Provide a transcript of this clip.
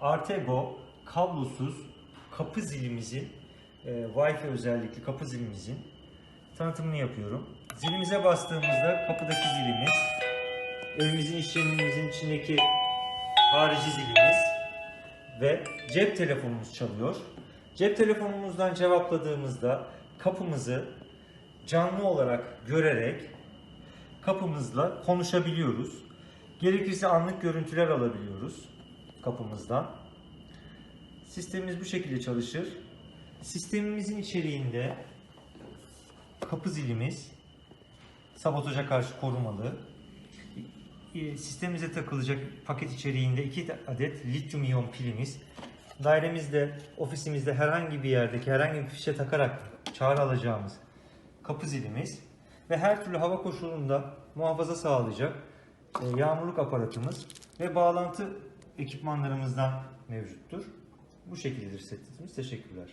Atego kablosuz kapı zilimizin e, Wi-Fi özellikli kapı zilimizin tanıtımını yapıyorum. Zilimize bastığımızda kapıdaki zilimiz, evimizin işlemimizin içindeki harici zilimiz ve cep telefonumuz çalıyor. Cep telefonumuzdan cevapladığımızda kapımızı canlı olarak görerek kapımızla konuşabiliyoruz. Gerekirse anlık görüntüler alabiliyoruz kapımızdan. Sistemimiz bu şekilde çalışır. Sistemimizin içeriğinde kapı zilimiz sabotaja karşı korumalı. E, Sistemimize takılacak paket içeriğinde 2 adet lityum iyon pilimiz. Dairemizde, ofisimizde herhangi bir yerdeki herhangi bir fişe takarak çağrı alacağımız kapı zilimiz ve her türlü hava koşulunda muhafaza sağlayacak e, yağmurluk aparatımız ve bağlantı ekipmanlarımızdan mevcuttur. Bu şekildedir setimiz. Teşekkürler.